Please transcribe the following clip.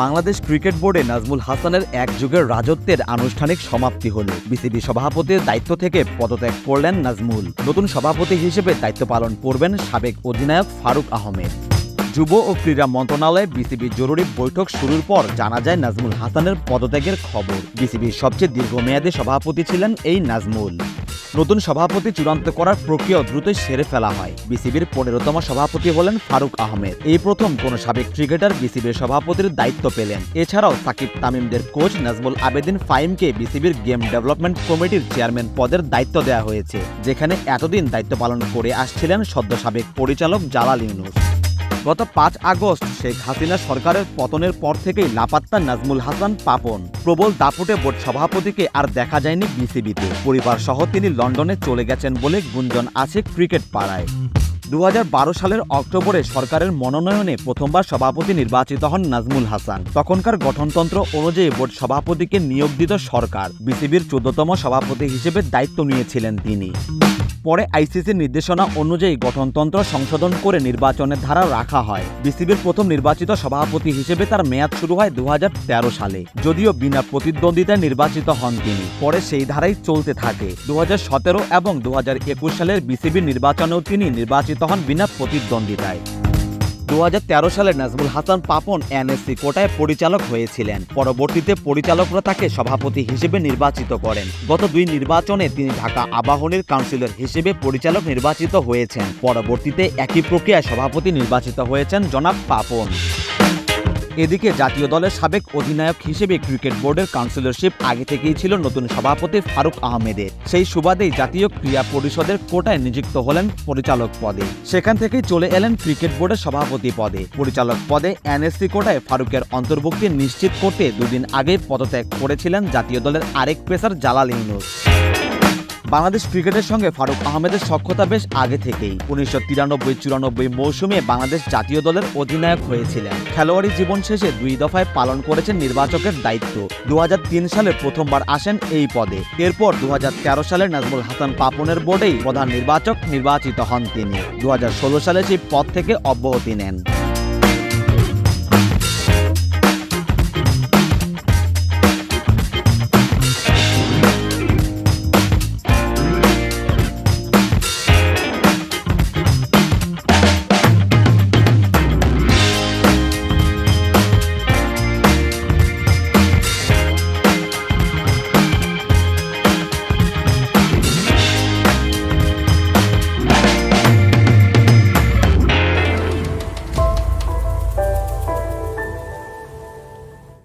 Bangladesh cricket বোর্ডে নাজমুল হাসানের এক যুগের রাজত্বের আনুষ্ঠানিক সমাপ্তি হল। বিসিবি সভাপতির দায়িত্ব থেকে পদত্যাগ করলেন নাজমুল। নতুন সভাপতি হিসেবে দায়িত্ব পালন করবেন সাবেক অধিনায়ক ফারুক আহমেদ। যুব ও ক্রীড়া মন্ত্রণালয়ে বিসিবি জরুরি বৈঠক শুরুর পর জানা যায় নাজমুল হাসানের পদত্যাগের খবর। বিসিবির সবচেয়ে দীর্ঘমেয়াদী সভাপতি ছিলেন এই নাজমুল। নতুন সভাপতি চূড়ান্ত করার প্রক্রিয়া দ্রুতই সেরে ফেলা হয়। বিসিবির পনেরোতম সভাপতি হলেন ফারুক আহমেদ। এই প্রথম কোন সাবেক ক্রিকেটার বিসিবির সভাপতির দায়িত্ব পেলেন। এছাড়াও সাকিব তামিমদের কোচ নাজমুল আবেদিন ফাইমকে বিসিবির গেম ডেভেলপমেন্ট কমিটির চেয়ারম্যান পদের দায়িত্ব দেওয়া হয়েছে, যেখানে এতদিন দায়িত্ব পালন করে আসছিলেন সদ্য সাবেক পরিচালক জালাল ইউনুস। গত পাঁচ আগস্ট শেখ হাসিনা সরকারের পতনের পর থেকেই লাপাত্তা নাজমুল হাসান পাপন। প্রবল দাপটে বোর্ড সভাপতিকে আর দেখা যায়নি বিসিবিতে। পরিবার সহ তিনি লন্ডনে চলে গেছেন বলে গুঞ্জন আছে ক্রিকেট পাড়ায়। দু হাজার বারো সালের অক্টোবরে সরকারের মনোনয়নে প্রথমবার সভাপতি নির্বাচিত হন নাজমুল হাসান। তখনকার গঠনতন্ত্র অনুযায়ী বোর্ড সভাপতিকে নিয়োগ দিত সরকার। বিসিবির চোদ্দতম সভাপতি হিসেবে দায়িত্ব নিয়েছিলেন তিনি। পরে আইসিসির নির্দেশনা অনুযায়ী গঠনতন্ত্র সংশোধন করে নির্বাচনের ধারা রাখা হয়। বিসিবির প্রথম নির্বাচিত সভাপতি হিসেবে তার মেয়াদ শুরু হয় দু হাজার তেরো সালে, যদিও বিনা প্রতিদ্বন্দ্বিতায় নির্বাচিত হন তিনি। পরে সেই ধারাই চলতে থাকে। দু হাজার সতেরো এবং দু হাজার একুশ সালের বিসিবির নির্বাচনেও তিনি নির্বাচিত হন বিনা প্রতিদ্বন্দ্বিতায়। দুই হাজার তেরো সালে নাজমুল হাসান পাপন এনএসসি কোটায় পরিচালক হয়েছিলেন। পরবর্তীতে পরিচালকরা তাকে সভাপতি হিসেবে নির্বাচিত করেন। গত দুই নির্বাচনে তিনি ঢাকা আবাহনীর কাউন্সিলর হিসেবে পরিচালক নির্বাচিত হয়েছেন। পরবর্তীতে একই প্রক্রিয়ায় সভাপতি নির্বাচিত হয়েছেন জনাব পাপন। এদিকে জাতীয় দলের সাবেক অধিনায়ক হিসেবে ক্রিকেট বোর্ডের কাউন্সিলরশিপ আগে থেকেই ছিল নতুন সভাপতি ফারুক আহমেদের। সেই সুবাদেই জাতীয় ক্রীড়া পরিষদের কোটায় নিযুক্ত হলেন পরিচালক পদে। সেখান থেকেই চলে এলেন ক্রিকেট বোর্ডের সভাপতি পদে। পরিচালক পদে এনএসসি কোটায় ফারুকের অন্তর্ভুক্তি নিশ্চিত করতে দুদিন আগে পদত্যাগ করেছিলেন জাতীয় দলের আরেক পেসার জালাল ইউনুস। বাংলাদেশ ক্রিকেটের সঙ্গে ফারুক আহমেদের সক্ষতা বেশ আগে থেকেই। উনিশশো তিরানব্বই চুরানব্বই মৌসুমে বাংলাদেশ জাতীয় দলের অধিনায়ক হয়েছিলেন। খেলোয়াড়ি জীবন শেষে দুই দফায় পালন করেছেন নির্বাচকের দায়িত্ব। দু হাজার তিন সালে প্রথমবার আসেন এই পদে। এরপর দু হাজার তেরো সালে নাজমুল হাসান পাপনের বোর্ডেই প্রধান নির্বাচক নির্বাচিত হন তিনি। দু হাজার ষোলো সালে সেই পদ থেকে অব্যাহতি নেন।